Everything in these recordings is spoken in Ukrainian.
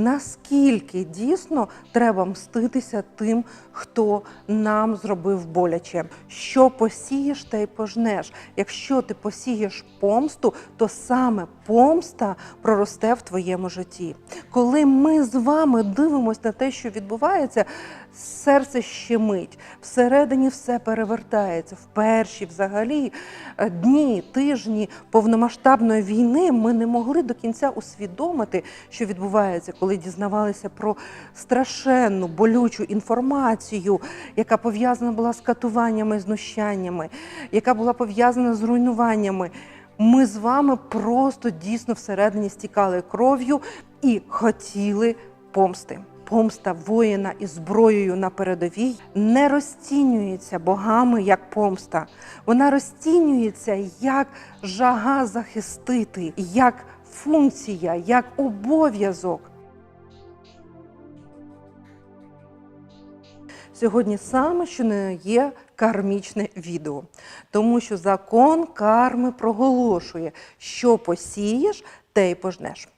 наскільки дійсно треба мститися тим, хто нам зробив боляче. Що посієш, те й пожнеш. Якщо ти посієш помсту, то саме помста проросте в твоєму житті. Коли ми з вами дивимося на те, що відбувається, серце щемить, всередині все перевертається. В перші взагалі е, дні, тижні повномасштабної війни ми не могли до кінця усвідомити, що відбувається, коли дізнавалися про страшенну болючу інформацію, яка пов'язана була з катуваннями, знущаннями, яка була пов'язана з руйнуваннями. Ми з вами просто дійсно всередині стікали кров'ю і хотіли помсти. Помста воїна із зброєю на передовій не розцінюється богами як помста. Вона розцінюється як жага захистити, як функція, як обов'язок. Сьогодні саме що не є кармічне відео, тому що закон карми проголошує, що посієш, те й пожнеш.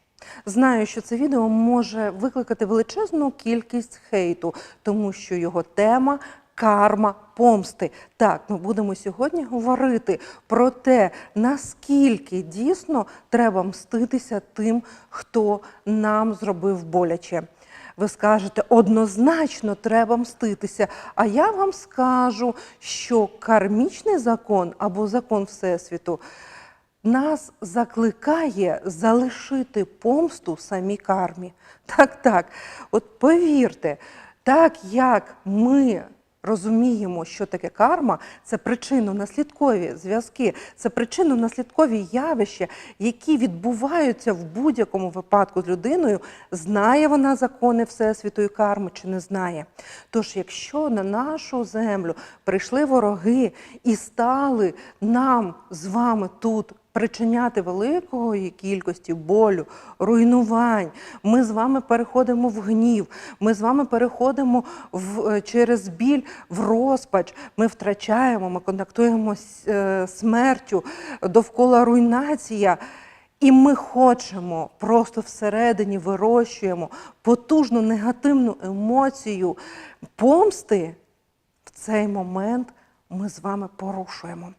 Знаю, що це відео може викликати величезну кількість хейту, тому що його тема карма помсти. Так, ми будемо сьогодні говорити про те, наскільки дійсно треба мститися тим, хто нам зробив боляче. Ви скажете, однозначно треба мститися. А я вам скажу, що кармічний закон або закон Всесвіту нас закликає залишити помсту самій кармі. Так, так. От повірте, так як ми розуміємо, що таке карма, це причинно-наслідкові зв'язки, це причинно-наслідкові явища, які відбуваються в будь-якому випадку з людиною, знає вона закони Всесвіту і карми чи не знає. Тож, якщо на нашу землю прийшли вороги і стали нам з вами тут причиняти великої кількості болю, руйнувань. Ми з вами переходимо в гнів, ми з вами переходимо в, е, через біль в розпач. Ми втрачаємо, ми контактуємо з е, смертю, довкола руйнація. І ми хочемо просто всередині вирощуємо потужну негативну емоцію помсти. В цей момент ми з вами порушуємо.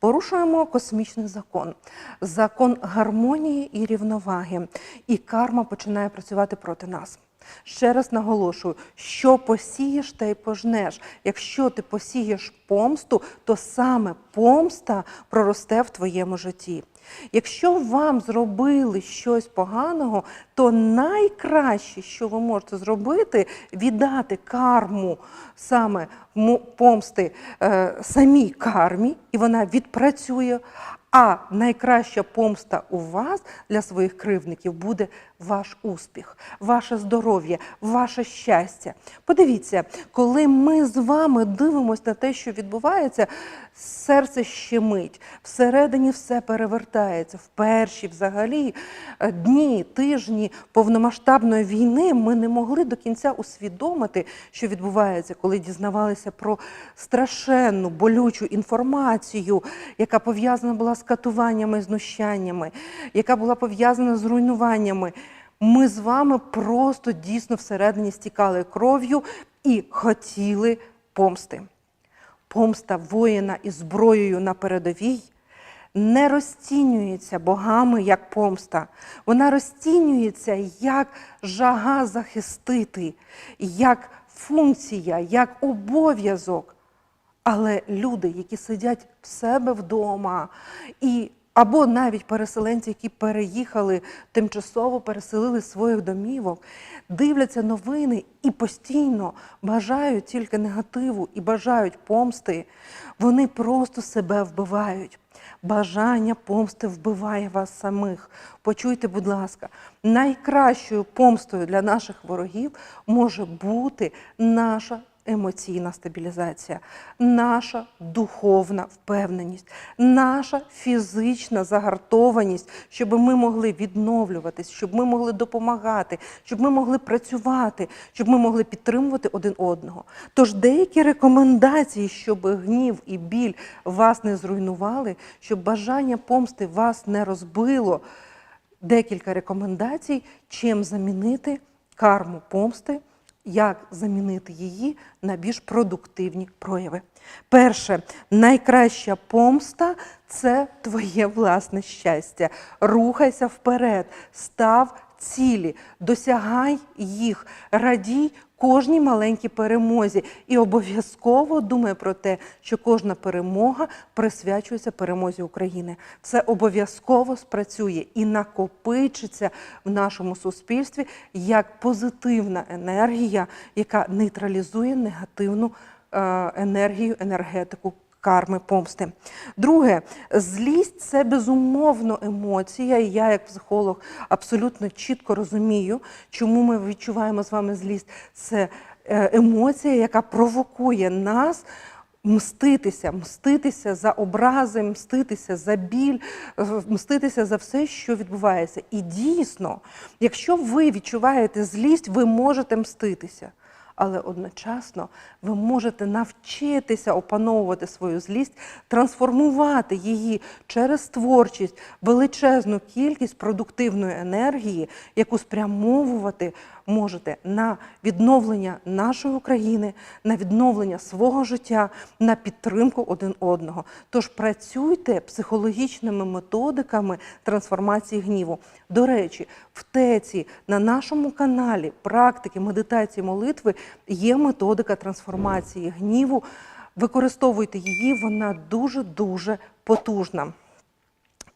Порушуємо космічний закон, закон гармонії і рівноваги, і карма починає працювати проти нас. Ще раз наголошую, що посієш, те й пожнеш. Якщо ти посієш помсту, то саме помста проросте в твоєму житті. Якщо вам зробили щось поганого, то найкраще, що ви можете зробити, віддати карму саме помсти е, самій кармі, і вона відпрацює. А найкраща помста у вас для своїх кривдників буде ваш успіх, ваше здоров'я, ваше щастя. Подивіться, коли ми з вами дивимося на те, що відбувається, серце щемить, всередині все перевертається. В перші взагалі е, дні, тижні повномасштабної війни ми не могли до кінця усвідомити, що відбувається, коли дізнавалися про страшенну болючу інформацію, яка пов'язана була з катуваннями, знущаннями, яка була пов'язана з руйнуваннями. Ми з вами просто дійсно всередині стікали кров'ю і хотіли помсти. Помста воїна із зброєю на передовій не розцінюється богами як помста. Вона розцінюється як жага захистити, як функція, як обов'язок. Але люди, які сидять в себе вдома, і або навіть переселенці, які переїхали, тимчасово переселили своїх домівок, дивляться новини і постійно бажають тільки негативу і бажають помсти, вони просто себе вбивають. Бажання помсти вбиває вас самих. Почуйте, будь ласка, найкращою помстою для наших ворогів може бути наша емоційна стабілізація, наша духовна впевненість, наша фізична загартованість, щоб ми могли відновлюватись, щоб ми могли допомагати, щоб ми могли працювати, щоб ми могли підтримувати один одного. Тож деякі рекомендації, щоб гнів і біль вас не зруйнували, щоб бажання помсти вас не розбило. Декілька рекомендацій, чим замінити карму помсти, як замінити її на більш продуктивні прояви. Перше, найкраща помста це твоє власне щастя. Рухайся вперед, став цілі, досягай їх, радій кожній маленькій перемозі. І обов'язково думай про те, що кожна перемога присвячується перемозі України. Це обов'язково спрацює і накопичиться в нашому суспільстві як позитивна енергія, яка нейтралізує негативну е, енергію, енергетику карми помсти. Друге, злість це безумовно емоція. І я, як психолог, абсолютно чітко розумію, чому ми відчуваємо з вами злість. Це е, емоція, яка провокує нас. Мститися, мститися за образи, мститися за біль, мститися за все, що відбувається. І дійсно, якщо ви відчуваєте злість, ви можете мститися але одночасно ви можете навчитися опановувати свою злість, трансформувати її через творчість, величезну кількість продуктивної енергії, яку спрямовувати можете на відновлення нашої України, на відновлення свого життя, на підтримку один одного. Тож працюйте психологічними методиками трансформації гніву. До речі, в теці на нашому каналі практики медитації молитви є методика трансформації гніву. Використовуйте її, вона дуже дуже потужна.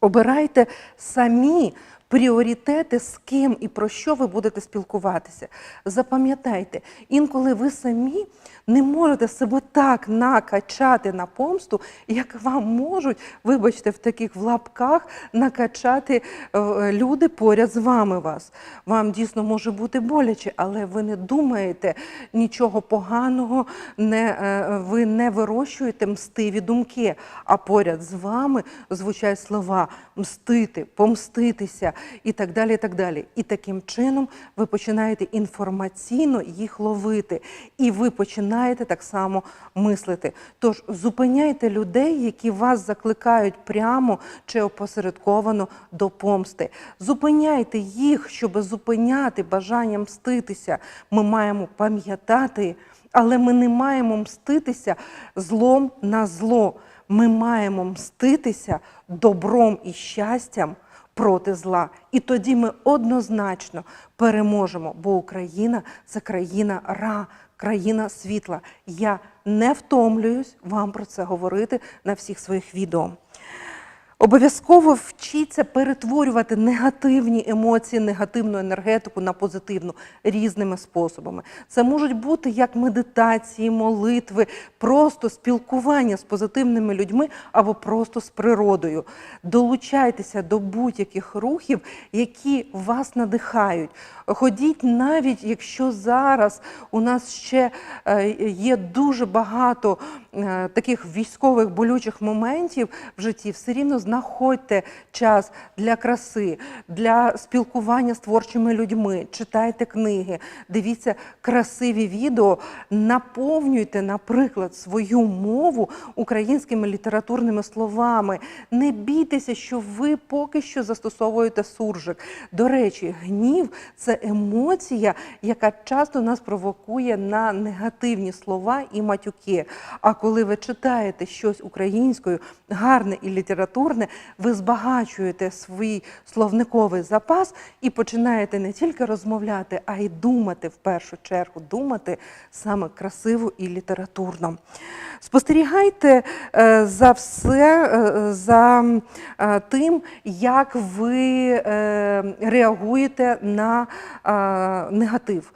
Обирайте самі пріоритети, з ким і про що ви будете спілкуватися. Запам'ятайте, інколи ви самі не можете себе так накачати на помсту, як вам можуть, вибачте, в таких в лапках накачати е, люди поряд з вами вас. Вам дійсно може бути боляче, але ви не думаєте нічого поганого, не, е, ви не вирощуєте мстиві думки, а поряд з вами звучать слова мстити, помститися і так далі. І так далі. І таким чином ви починаєте інформаційно їх ловити, і ви починаєте так само мислити. Тож зупиняйте людей, які вас закликають прямо чи опосередковано до помсти. Зупиняйте їх, щоб зупиняти бажання мститися. Ми маємо пам'ятати, але ми не маємо мститися злом на зло. Ми маємо мститися добром і щастям проти зла. І тоді ми однозначно переможемо, бо Україна це країна ра, країна світла. Я не втомлююсь вам про це говорити на всіх своїх відео. Обов'язково вчіться перетворювати негативні емоції, негативну енергетику на позитивну різними способами. Це можуть бути як медитації, молитви, просто спілкування з позитивними людьми або просто з природою. Долучайтеся до будь-яких рухів, які вас надихають. Ходіть навіть, якщо зараз у нас ще е, є дуже багато е, таких військових болючих моментів в житті, все рівно знаходьте час для краси, для спілкування з творчими людьми, читайте книги, дивіться красиві відео, наповнюйте, наприклад, свою мову українськими літературними словами. Не бійтеся, що ви поки що застосовуєте суржик. До речі, гнів це емоція, яка часто нас провокує на негативні слова і матюки. А коли ви читаєте щось українською, гарне і літературне, ви збагачуєте свій словниковий запас і починаєте не тільки розмовляти, а й думати в першу чергу, думати саме красиво і літературно. Спостерігайте е, за все, е, за е, тим, як ви реагуєте на негатив.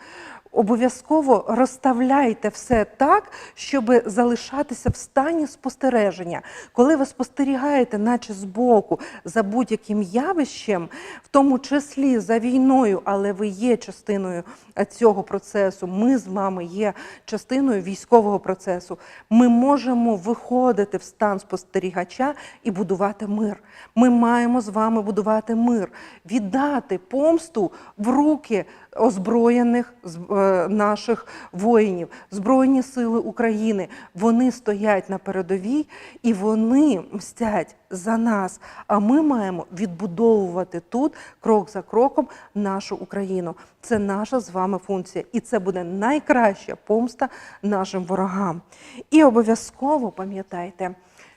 Обов'язково розставляйте все так, щоб залишатися в стані спостереження. Коли ви спостерігаєте, наче збоку, за будь-яким явищем, в тому числі за війною, але ви є частиною цього процесу. Ми з вами є частиною військового процесу. Ми можемо виходити в стан спостерігача і будувати мир. Ми маємо з вами будувати мир, віддати помсту в руки озброєних е, наших воїнів, Збройні сили України. Вони стоять на передовій і вони мстять за нас. А ми маємо відбудовувати тут крок за кроком нашу Україну. Це наша з вами функція, і це буде найкраща помста нашим ворогам. І обов'язково пам'ятайте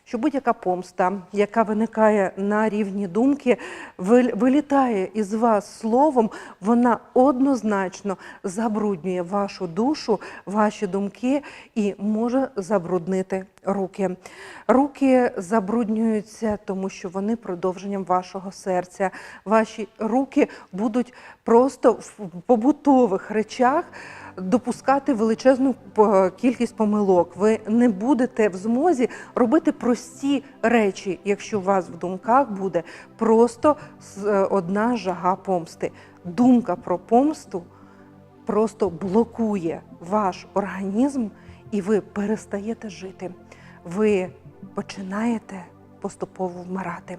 що будь-яка помста, яка виникає на рівні думки, вил- вилітає із вас словом, вона однозначно забруднює вашу душу, ваші думки і може забруднити руки. Руки забруднюються, тому що вони продовженням вашого серця. Ваші руки будуть просто в побутових речах допускати величезну кількість помилок. Ви не будете в змозі робити прості речі, якщо у вас в думках буде просто е, одна жага помсти. Думка про помсту просто блокує ваш організм, і ви перестаєте жити. Ви починаєте поступово вмирати.